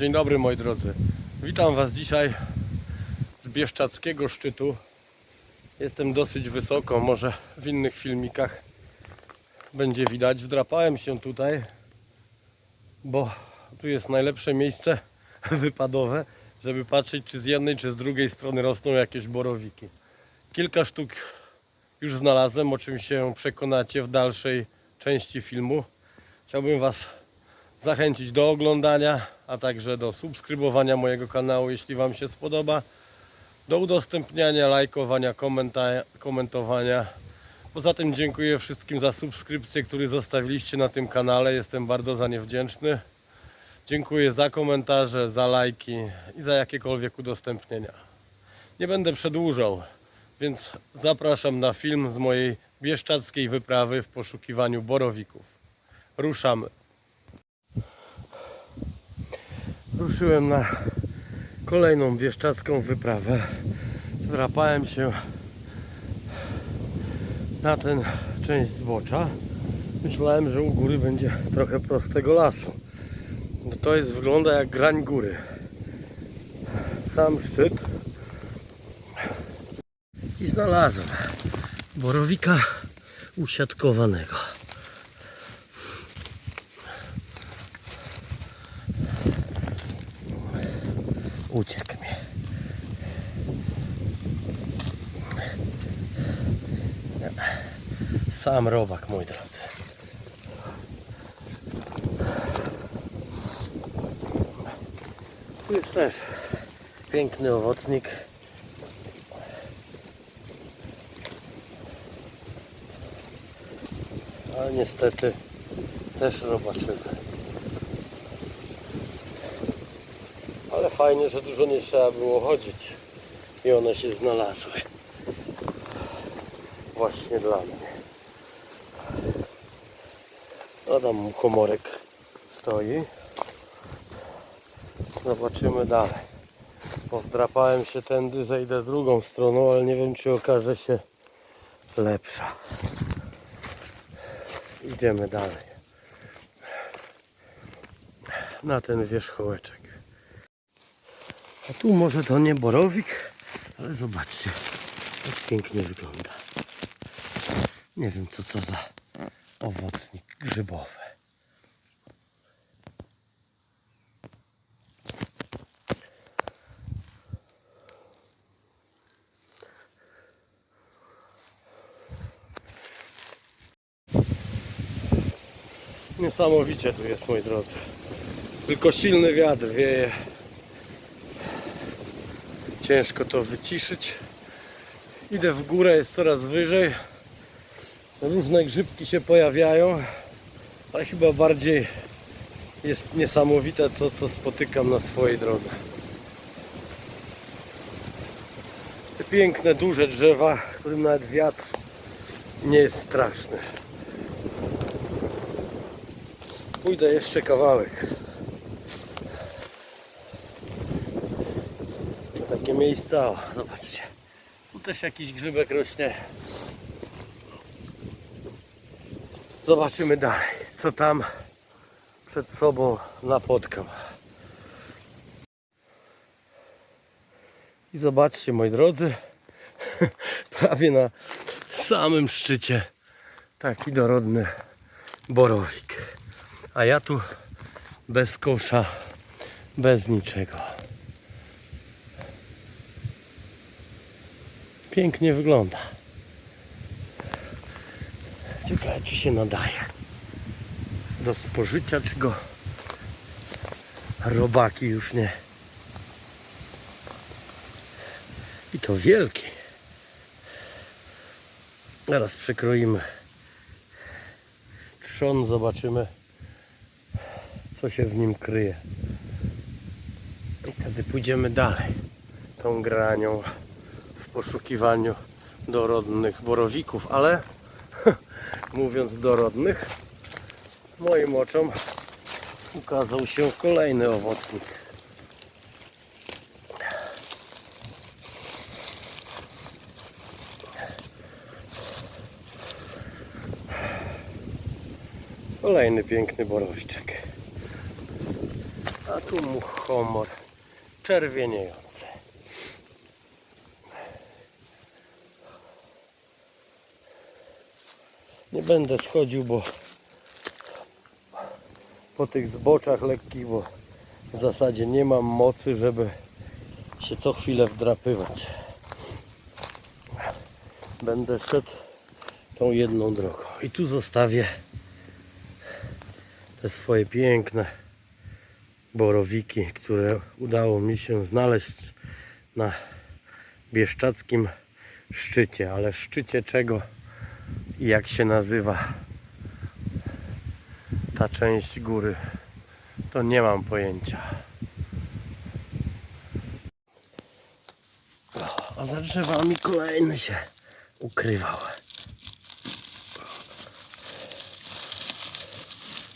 Dzień dobry moi drodzy. Witam Was dzisiaj z Bieszczackiego szczytu. Jestem dosyć wysoko, może w innych filmikach będzie widać. Wdrapałem się tutaj, bo tu jest najlepsze miejsce wypadowe, żeby patrzeć czy z jednej czy z drugiej strony rosną jakieś borowiki. Kilka sztuk już znalazłem, o czym się przekonacie w dalszej części filmu. Chciałbym Was zachęcić do oglądania, a także do subskrybowania mojego kanału, jeśli Wam się spodoba, do udostępniania, lajkowania, komentowania. Poza tym dziękuję wszystkim za subskrypcję, które zostawiliście na tym kanale. Jestem bardzo za nie wdzięczny. Dziękuję za komentarze, za lajki i za jakiekolwiek udostępnienia. Nie będę przedłużał, więc zapraszam na film z mojej bieszczackiej wyprawy w poszukiwaniu borowików. Ruszamy. Ruszyłem na kolejną bieszczacką wyprawę. Wdrapałem się na tę część zbocza. Myślałem, że u góry będzie trochę prostego lasu. No to jest wygląda jak grań góry. Sam szczyt. I znalazłem borowika usiadkowanego. Uciekł mi. Sam robak, mój drodzy. Tu jest też piękny owocnik. Ale niestety też robaczywy. Ale fajnie, że dużo nie trzeba było chodzić i one się znalazły. Właśnie dla mnie. Adam muchomorek stoi. Zobaczymy dalej. Powdrapałem się tędy, zejdę drugą stroną, ale nie wiem czy okaże się lepsza. Idziemy dalej. Na ten wierzchołeczek. A tu może to nie borowik, ale zobaczcie, jak pięknie wygląda. Nie wiem co to za owocnik grzybowy. Niesamowicie tu jest, moi drodzy. Tylko silny wiatr wieje. Ciężko to wyciszyć. Idę w górę, jest coraz wyżej. Różne grzybki się pojawiają, ale chyba bardziej jest niesamowite to, co spotykam na swojej drodze. Te piękne, duże drzewa, którym nawet wiatr nie jest straszny. Pójdę jeszcze kawałek. Takie miejsca, o, zobaczcie. Tu też jakiś grzybek rośnie. Zobaczymy dalej, co tam przed sobą napotkam. I zobaczcie, moi drodzy, prawie na samym szczycie taki dorodny borowik. A ja tu bez kosza, bez niczego. Pięknie wygląda. Czy się nadaje do spożycia, czy go robaki już nie. I to wielki. Zaraz przekroimy trzon, zobaczymy co się w nim kryje. I wtedy pójdziemy dalej tą granią w poszukiwaniu dorodnych borowików, ale mówiąc dorodnych, moim oczom ukazał się kolejny owocnik. Kolejny piękny borowiczek. A tu muchomor czerwieniejący. Nie będę schodził, bo po tych zboczach lekkich, bo w zasadzie nie mam mocy, żeby się co chwilę wdrapywać. Będę szedł tą jedną drogą. I tu zostawię te swoje piękne borowiki, które udało mi się znaleźć na bieszczackim szczycie. Ale szczycie czego i jak się nazywa ta część góry, to nie mam pojęcia. A za drzewami kolejny się ukrywał.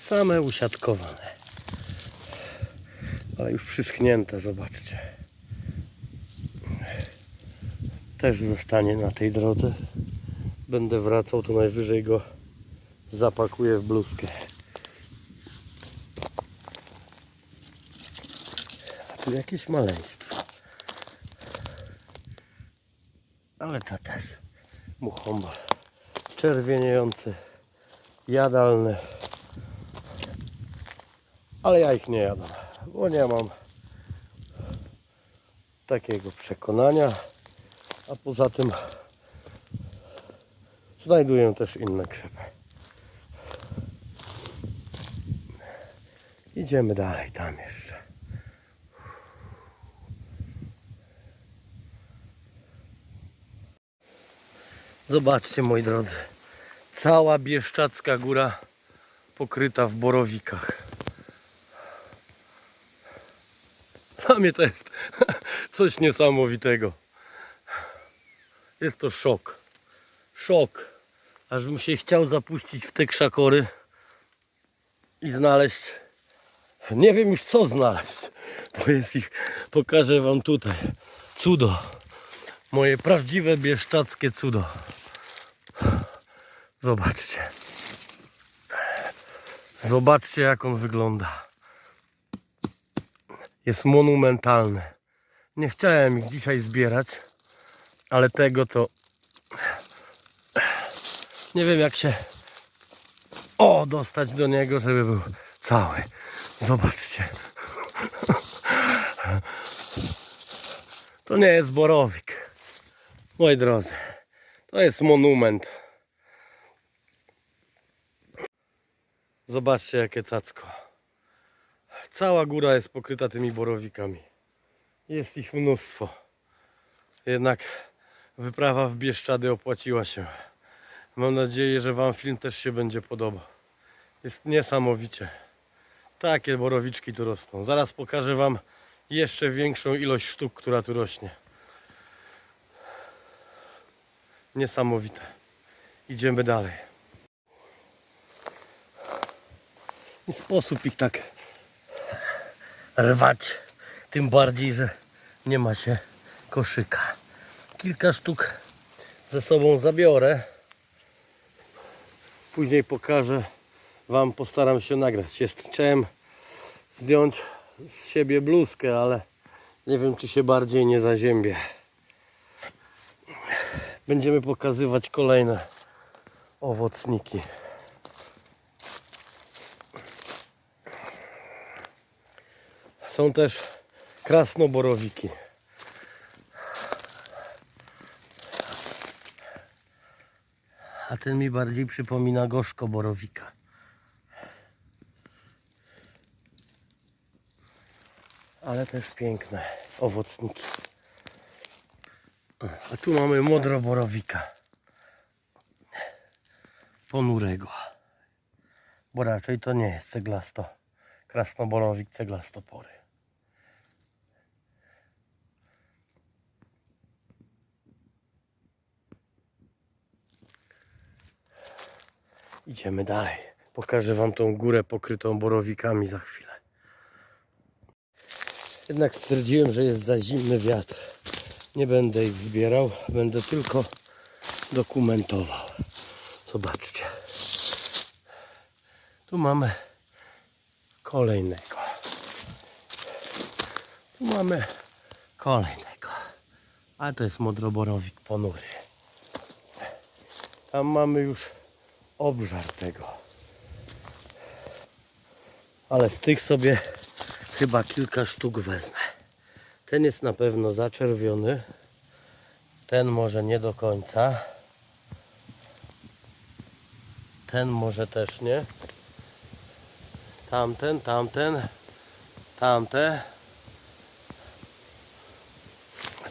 Same usiadkowane. Ale już przyschnięte, zobaczcie. Też zostanie na tej drodze. Będę wracał, to najwyżej go zapakuję w bluzkę. A tu jakieś maleństwo. Ale ta też muchomba czerwieniejący, jadalny. Ale ja ich nie jadam, bo nie mam takiego przekonania. A poza tym znajduję też inne grzyby. Idziemy dalej tam jeszcze. Zobaczcie moi drodzy. Cała Bieszczacka Góra pokryta w borowikach. Dla mnie to jest coś niesamowitego. Jest to szok. Szok. Aż bym się chciał zapuścić w te krzakory i znaleźć. Nie wiem już co znaleźć, bo jest ich. Pokażę wam tutaj. Cudo. Moje prawdziwe bieszczackie cudo. Zobaczcie. Zobaczcie jak on wygląda. Jest monumentalny. Nie chciałem ich dzisiaj zbierać, ale tego to nie wiem jak się o dostać do niego, żeby był cały. Zobaczcie. To nie jest borowik. Moi drodzy, to jest monument. Zobaczcie jakie cacko. Cała góra jest pokryta tymi borowikami. Jest ich mnóstwo. Jednak wyprawa w Bieszczady opłaciła się. Mam nadzieję, że Wam film też się będzie podobał. Jest niesamowicie. Takie borowiczki tu rosną. Zaraz pokażę Wam jeszcze większą ilość sztuk, która tu rośnie. Niesamowite. Idziemy dalej. Nie sposób ich tak rwać. Tym bardziej, że nie ma się koszyka. Kilka sztuk ze sobą zabiorę. Później pokażę Wam, postaram się nagrać. Jest, chciałem zdjąć z siebie bluzkę, ale nie wiem, czy się bardziej nie zaziębię. Będziemy pokazywać kolejne owocniki. Są też krasnoborowiki. A ten mi bardziej przypomina gorzko borowika. Ale też piękne owocniki. A tu mamy modroborowika. Ponurego. Bo raczej to nie jest ceglasto. Krasnoborowik ceglastopory. Idziemy dalej. Pokażę Wam tą górę pokrytą borowikami za chwilę. Jednak stwierdziłem, że jest za zimny wiatr. Nie będę ich zbierał, będę tylko dokumentował. Zobaczcie. Tu mamy kolejnego. Tu mamy kolejnego. Ale to jest modroborowik ponury. Tam mamy już obżar tego. Ale z tych sobie chyba kilka sztuk wezmę. Ten jest na pewno zaczerwiony. Ten może nie do końca. Ten może też nie. Tamten, tamten, tamte.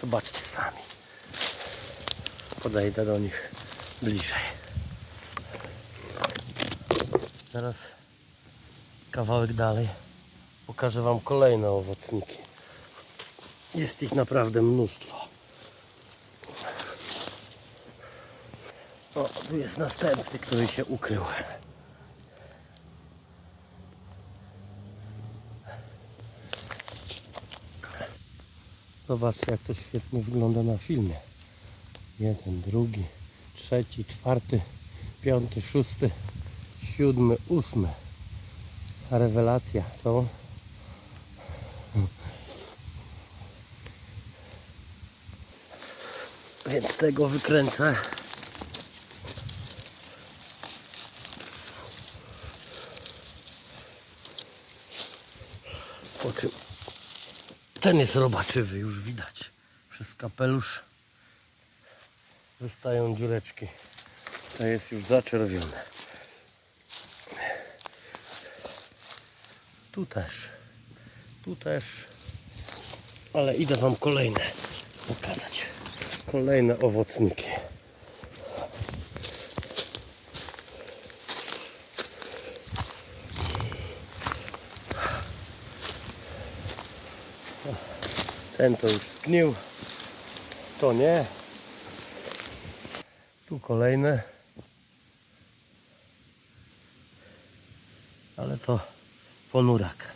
Zobaczcie sami. Podejdę do nich bliżej. Teraz kawałek dalej pokażę Wam kolejne owocniki. Jest ich naprawdę mnóstwo. O, tu jest następny, który się ukrył. Zobaczcie, jak to świetnie wygląda na filmie. Jeden, drugi, trzeci, czwarty, piąty, szósty, siódmy, ósmy. Rewelacja, co? Więc tego wykręcę. Po czym ten jest robaczywy, już widać. Przez kapelusz wystają dziureczki. To jest już zaczerwione. Tu też. Tu też. Ale idę Wam kolejne pokazać. Kolejne owocniki. Ten to już zgnił. To nie. Tu kolejne. Ale to ponurak.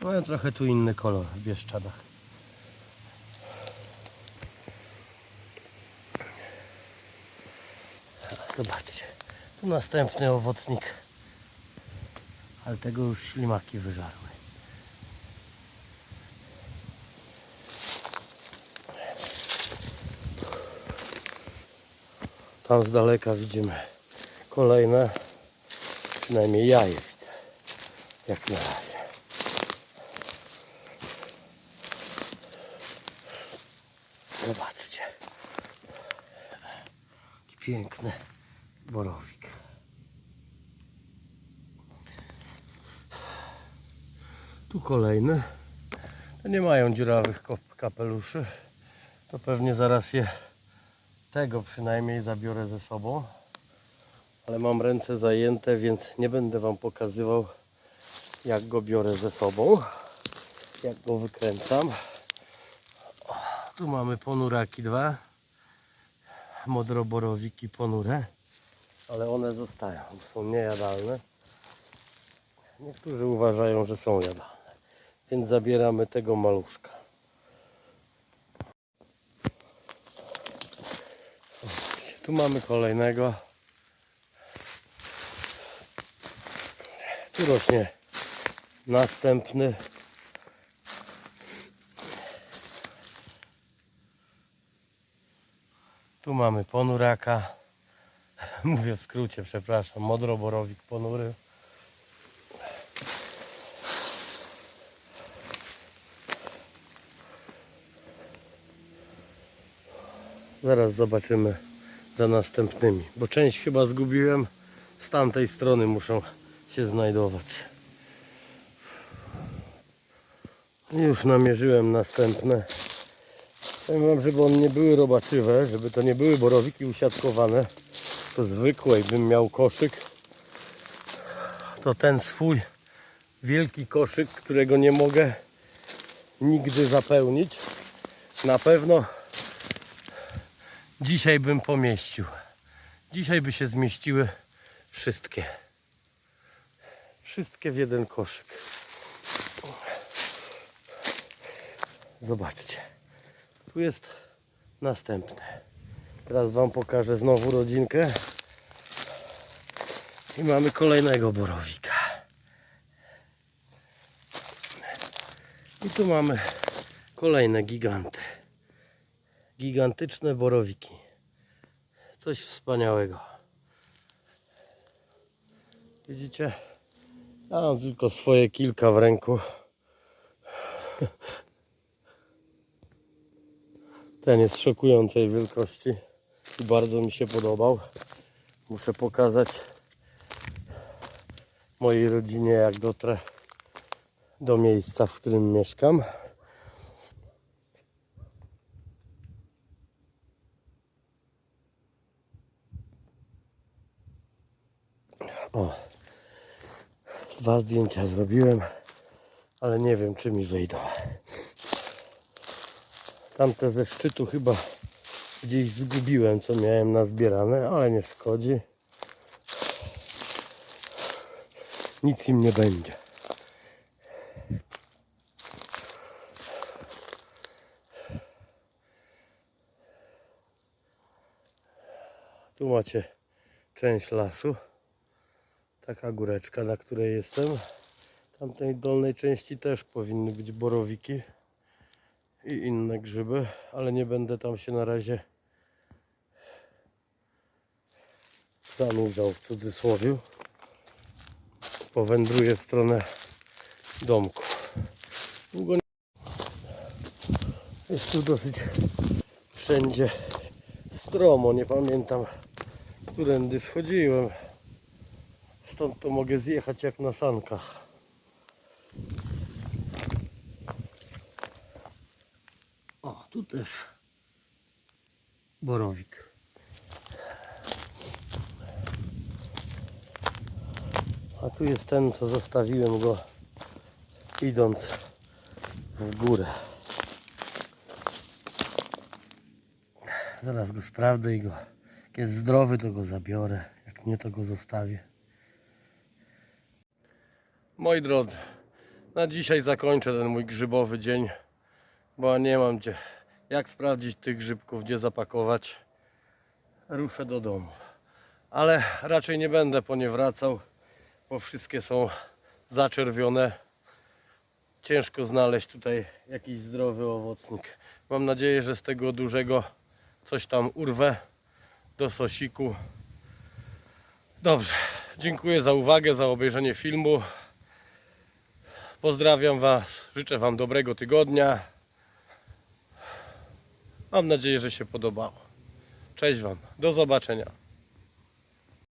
Mają trochę tu inny kolor w Bieszczadach. Zobaczcie. Tu następny owocnik. Ale tego już ślimaki wyżarły. Tam z daleka widzimy kolejne. Przynajmniej ja je widzę. Jak na razie. Zobaczcie. Jaki piękny borowik. Tu kolejny. To nie mają dziurawych kapeluszy. To pewnie zaraz je tego przynajmniej zabiorę ze sobą. Ale mam ręce zajęte, więc nie będę Wam pokazywał jak go biorę ze sobą. Jak go wykręcam. Tu mamy ponuraki dwa. Modroborowiki ponure. Ale one zostają, są niejadalne. Niektórzy uważają, że są jadalne. Więc zabieramy tego maluszka. Tu mamy kolejnego. Tu rośnie następny. Tu mamy ponuraka. Mówię w skrócie, przepraszam. Modroborowik ponury. Zaraz zobaczymy za następnymi, bo część chyba zgubiłem. Z tamtej strony muszą się znajdować. Już namierzyłem następne. Powiem wam, żeby one nie były robaczywe, żeby to nie były borowiki usiadkowane, to zwykłe i bym miał koszyk, to ten swój wielki koszyk, którego nie mogę nigdy zapełnić, na pewno dzisiaj bym pomieścił. Dzisiaj by się zmieściły wszystkie. Wszystkie w jeden koszyk. Zobaczcie. Tu jest następne. Teraz Wam pokażę znowu rodzinkę. I mamy kolejnego borowika. I tu mamy kolejne giganty. Gigantyczne borowiki. Coś wspaniałego. Widzicie? Ja mam tylko swoje kilka w ręku. Ten jest szokującej wielkości i bardzo mi się podobał. Muszę pokazać mojej rodzinie, jak dotrę do miejsca, w którym mieszkam. O, dwa zdjęcia zrobiłem, ale nie wiem, czy mi wyjdą. Tamte ze szczytu chyba gdzieś zgubiłem, co miałem nazbierane, ale nie szkodzi. Nic im nie będzie. Tu macie część lasu. Taka góreczka, na której jestem. Tamtej dolnej części też powinny być borowiki i inne grzyby, ale nie będę tam się na razie zanurzał w cudzysłowie. Powędruję w stronę domku. Długo nie... Jest tu dosyć wszędzie stromo, nie pamiętam którędy schodziłem. Stąd to mogę zjechać jak na sankach. Tu też borowik. A tu jest ten, co zostawiłem go idąc w górę. Zaraz go sprawdzę i go. Jak jest zdrowy, to go zabiorę. Jak nie, to go zostawię. Moi drodzy, na dzisiaj zakończę ten mój grzybowy dzień, bo nie mam gdzie, jak sprawdzić tych grzybków, gdzie zapakować. Ruszę do domu. Ale raczej nie będę po nie wracał, bo wszystkie są zaczerwione. Ciężko znaleźć tutaj jakiś zdrowy owocnik. Mam nadzieję, że z tego dużego coś tam urwę do sosiku. Dobrze, dziękuję za uwagę, za obejrzenie filmu. Pozdrawiam Was, życzę Wam dobrego tygodnia. Mam nadzieję, że się podobało. Cześć Wam, do zobaczenia.